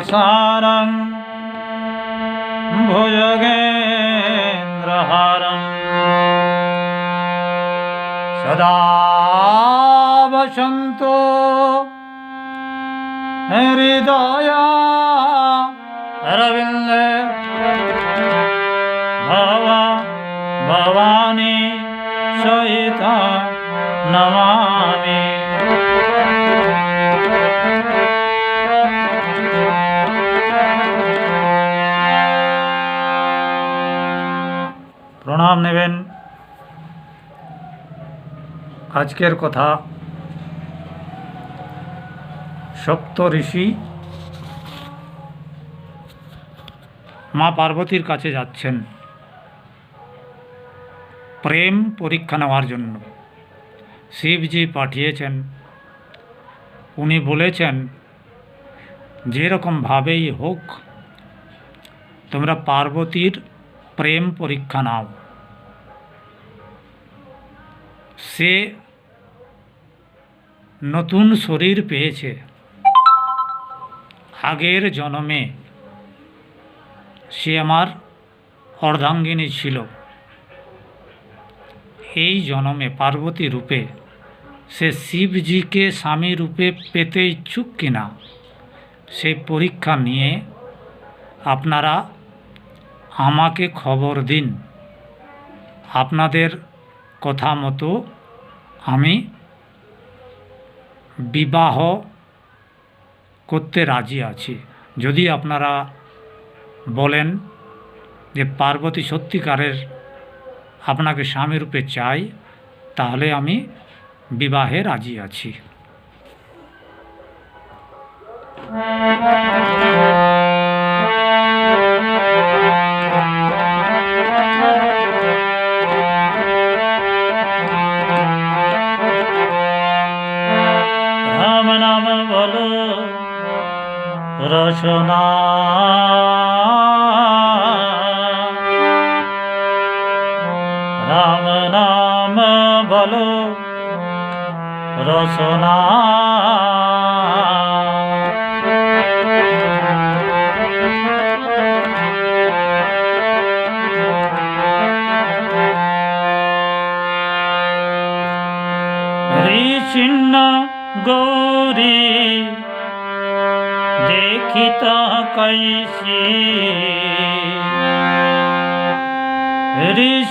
সংসার সারং ভুজগেন্দ্রহারং সদা বসন্ত হৃদয়া রবীন্দ্র ভবা ভবানী সহিত প্রণাম নেবেন। আজকের কথা সপ্ত ঋষি মা পার্বতীর কাছে যাচ্ছেন। প্রেম পরীক্ষা নেওয়ার জন্য। শিবজি পাঠিয়েছেন। উনি বলেছেন, যেরকমভাবেই হোক, তোমরা পার্বতীর প্রেম পরীক্ষা নাও। সে নতুন শরীর পেয়েছে। আগের জন্মে সে আমার অর্ধাঙ্গিনী ছিল। এই জন্মে পার্বতী রূপে সে শিবজিকে স্বামী রূপে পেতে ইচ্ছুক কিনা সেই পরীক্ষা নিয়ে আপনারা আমাকে খবর দিন। আপনাদের কথা মতো আমি বিবাহ করতে রাজি আছি। যদি আপনারা বলেন যে পার্বতী সত্যিকারের আপনাকে স্বামীরূপে চাই, তাহলে আমি বিবাহে রাজি আছি। রসনা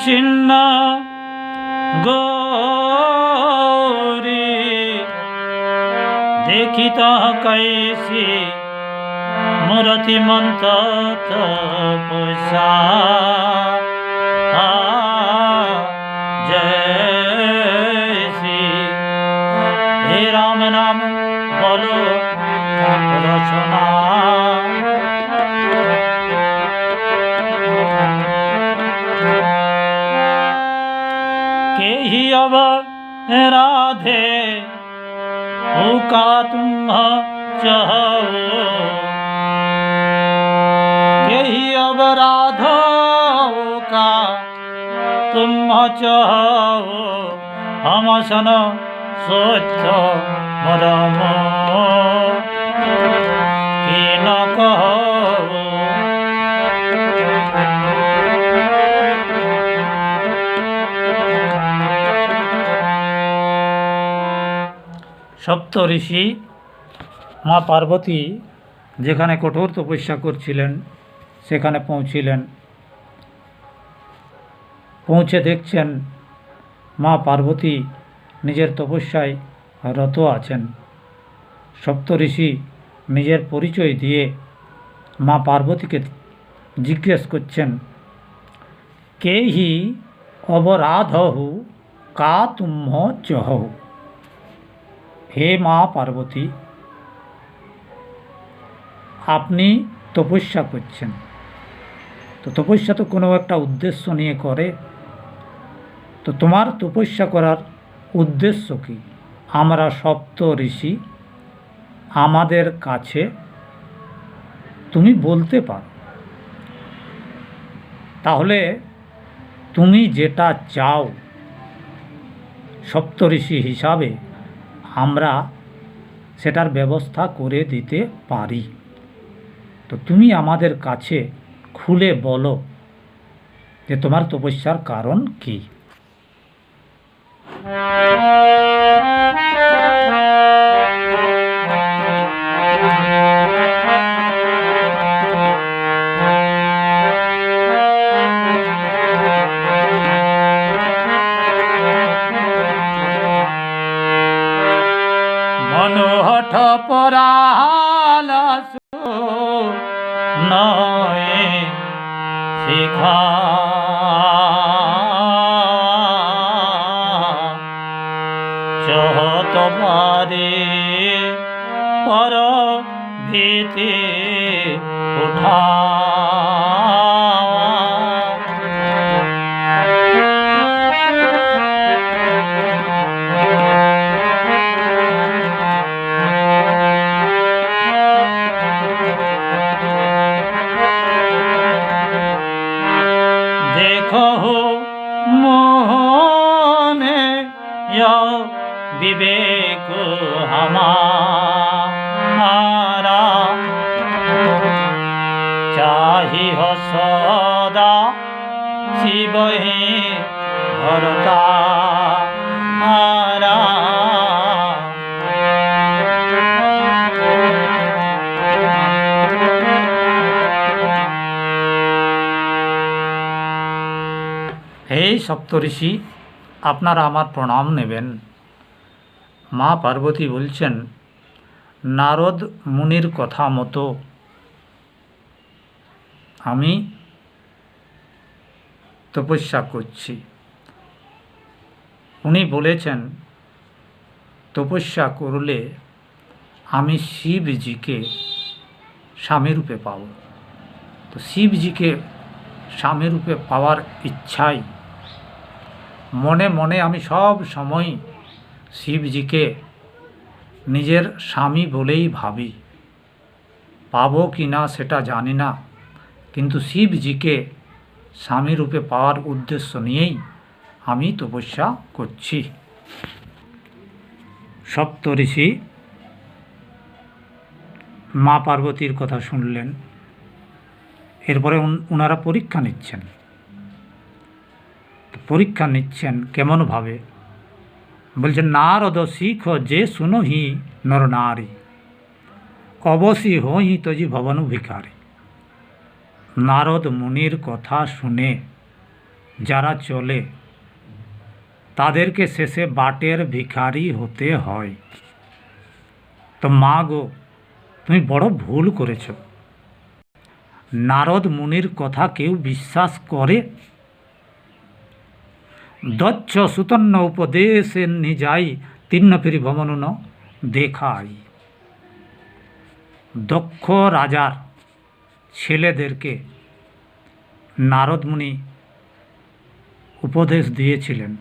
ঋষিন্ন গৌরী। দেখিত কৈশি মূরতি মন্ত তপসা के ही अब राधे ओ का तुम चाहो के ही अब राधा ओ का तुम चाहो हम सन সত্য মরম কি ন কহ সপ্ত ঋষি মা পার্বতী যেখানে কঠোর তপস্যা করছিলেন, সেখানে পৌঁছিলেন। পৌঁছে দেখছেন মা পার্বতী নিজের তপস্যায় রত আছেন। সপ্ত ঋষি নিজের পরিচয় দিয়ে মা পার্বতীকে জিজ্ঞেস করছেন কে হি অবরাধহু কা তুম্হ চহু হে মা পার্বতী আপনি তপস্যা করছেন। তো তপস্যা তো কোনো একটা উদ্দেশ্য নিয়ে করে। তো তোমার তপস্যা করার উদ্দেশ্য কি? আমরা সপ্ত ঋষি, আমাদের কাছে তুমি বলতে পারো। তাহলে তুমি যেটা চাও সপ্তঋষি হিসাবে আমরা সেটার ব্যবস্থা করে দিতে পারি। তো তুমি আমাদের কাছে খুলে বলো যে তোমার তপস্যার কারণ কী? নয় শিখা। চহত বারে পর ভীতি শিবহি ভরতা হারা হে সপ্তঋষি আপনারা আমার প্রণাম নেবেন। মা পার্বতী বলছেন, নারদ মুনির কথা মতো। আমি তপস্যা করছি। উনি বলেছেন, তপস্যা করলে আমি শিবজিকে স্বামীরূপে পাব। তো শিবজিকে স্বামীরূপে পাওয়ার ইচ্ছাই, মনে মনে আমি সব সময় শিবজিকে নিজের স্বামী বলেই ভাবি। পাবো কি না সেটা জানি না, কিন্তু শিবজিকে স্বামীরূপে পাওয়ার উদ্দেশ্য নিয়েই আমি তপস্যা করছি। সপ্তঋষি মা পার্বতীর কথা শুনলেন। এরপরে ওনারা পরীক্ষা নিচ্ছেন। পরীক্ষা নিচ্ছেন কেমনভাবে বলছেন, নারদ শিখ যে শুনো হি নর নারী অবশ্যই হই তজি ভবনু ভিখারি। নারদ মুনির কথা শুনে, যারা চলে, তাদেরকে শেষে বাটের ভিখারি হতে হয়। তো মা গো, তুমি বড় ভুল করেছ। নারদ মুনির কথা কেউ বিশ্বাস করে? দচ্ছ সুতন্ন উপদেশে নিজাই, তিন্ন ফিরি ভ্রমণ দেখাই। দক্ষ রাজার ছেলেদেরকে নারদ মুনি উপদেশ দিয়েছিলেন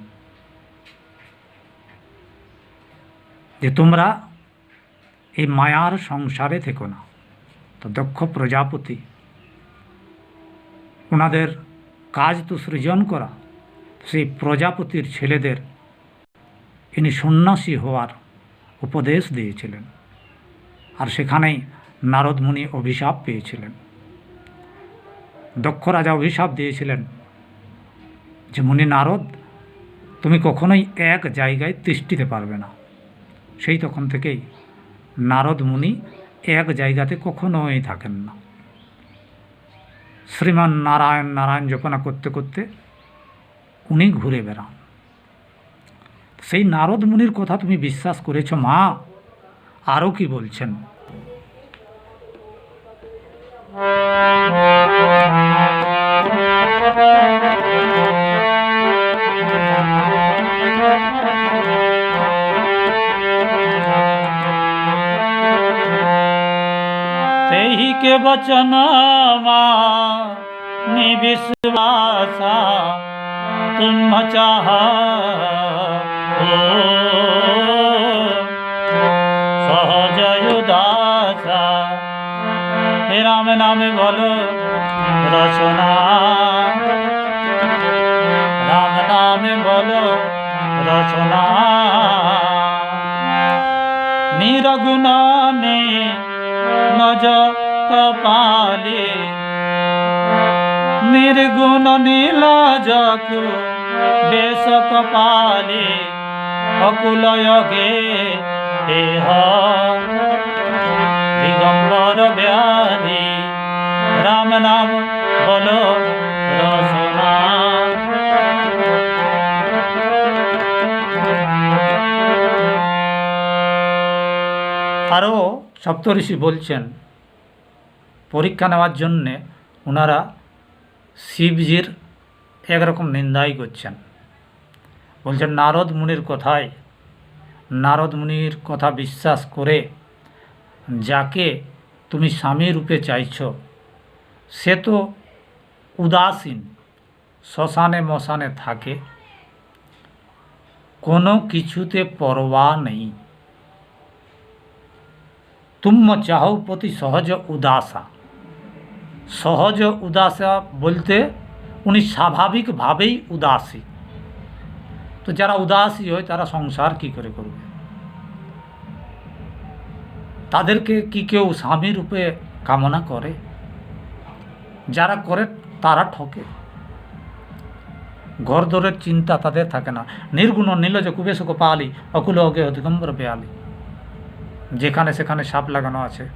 যে তোমরা এই মায়ার সংসারে থেকো না। তো দক্ষ প্রজাপতি ওনাদের কাজ তো সৃজন করা। সেই প্রজাপতির ছেলেদের ইনি সন্ন্যাসী হওয়ার উপদেশ দিয়েছিলেন। আর সেখানেই নারদ মুনি অভিশাপ পেয়েছিলেন। দক্ষ রাজা অভিশাপ দিয়েছিলেন যে মুনি নারদ, তুমি কখনোই এক জায়গায় তিষ্ঠিতে পারবে না। সেই তখন থেকেই নারদ মুনি এক জায়গাতে কখনোই থাকেন না। শ্রীমান নারায়ণ নারায়ণ জপনা করতে করতে উনি ঘুরে বেড়ান। সেই নারদ মুনির কথা তুমি বিশ্বাস করেছ মা? আরও কি বলছেন? तेहि के वचन निविश्वासा तुम चाह सहज उदासा হে রাম নামে বলো, রচনা। রাম নামে বলো, রচনা। নিরগুণানে নজ কপালে, নির্গুণ নীলজকু বেশ কপালে, অকুলয়গে হ ব্যাধি রাম নাম বলো আরও সপ্তঋষি বলছেন, পরীক্ষা নেওয়ার জন্যে ওনারা শিবজির একরকম নিন্দাই করছেন। বলছেন, নারদ মুনির কথায়, নারদ মুনির কথা বিশ্বাস করে যাকে তুমি স্বামী রূপে চাইছ, সে তো উদাসীন, শ্মশানে মশানে থাকে। কোনো কিছুতে পরোয়া নেই। তুম্ম চাহও প্রতি সহজ উদাসা। সহজ উদাসা বলতে উনি স্বাভাবিকভাবেই উদাসী। তো যারা উদাসী হয়, তারা সংসার কি করে করবে? তাদেরকে কি কেউ স্বামী রূপে কামনা করে? যারা করে, তারা ঠকে। ঘর দরের চিন্তা তাদের থাকে না। নির্গুণ, নীলজ, কুবেশক, পালি, অকুল অগে দিগম্বর, বেয়ালি। যেখানে সেখানে সাপ লাগানো আছে।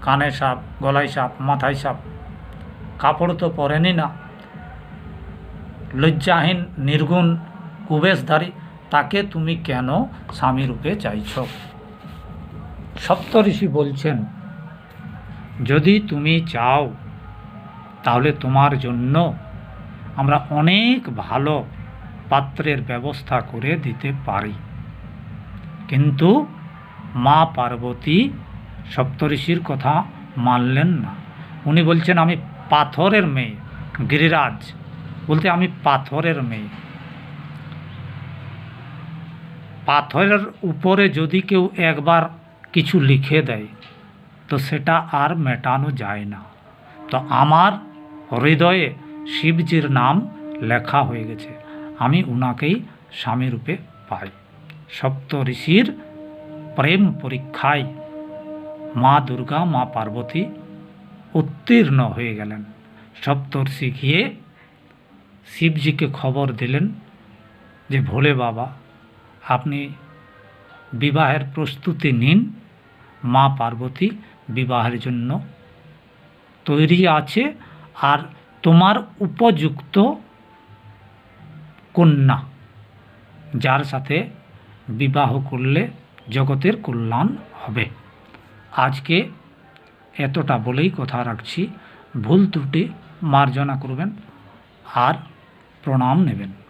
কানে সাপ, গলায় সাপ, মাথায় সাপ। কাপড় তো পরেনি না। লজ্জাহীন, নির্গুণ, কুবেশধারী, তাকে তুমি কেন স্বামী রূপে চাইছ? সপ্তঋষি বলছেন, যদি তুমি চাও, তাহলে তোমার জন্য আমরা অনেক ভালো পাত্রের ব্যবস্থা করে দিতে পারি। কিন্তু মা পার্বতী সপ্তঋষির কথা মানলেন না। উনি বলছেন, আমি পাথরের মেয়ে, গিরিরাজ। বলতে আমি পাথরের মেয়ে। পাথরের উপরে যদি কেউ একবার কিছু লিখে দেয়, তো সেটা আর মেটানো যায় না। তো আমার হৃদয়ে শিবজির নাম লেখা হয়ে গেছে। আমি উনাকেই স্বামী রূপে পাই। সপ্ত ঋষির প্রেম পরীক্ষায় মা দুর্গা, মা পার্বতী উত্তীর্ণ হয়ে গেলেন। সপ্তর্ষি গিয়ে শিবজিকে খবর দিলেন যে, ভোলে বাবা, আপনি বিবাহের প্রস্তুতি নিন মা পার্বতী বিবাহের জন্য তৈরি আছে আর তোমার উপযুক্ত কন্যা, যার সাথে বিবাহ করলে জগতের কল্যাণ হবে। আজকে এতটা বলেই কথা রাখছি। ভুল ত্রুটি মার্জনা করবেন আর প্রণাম নেবেন।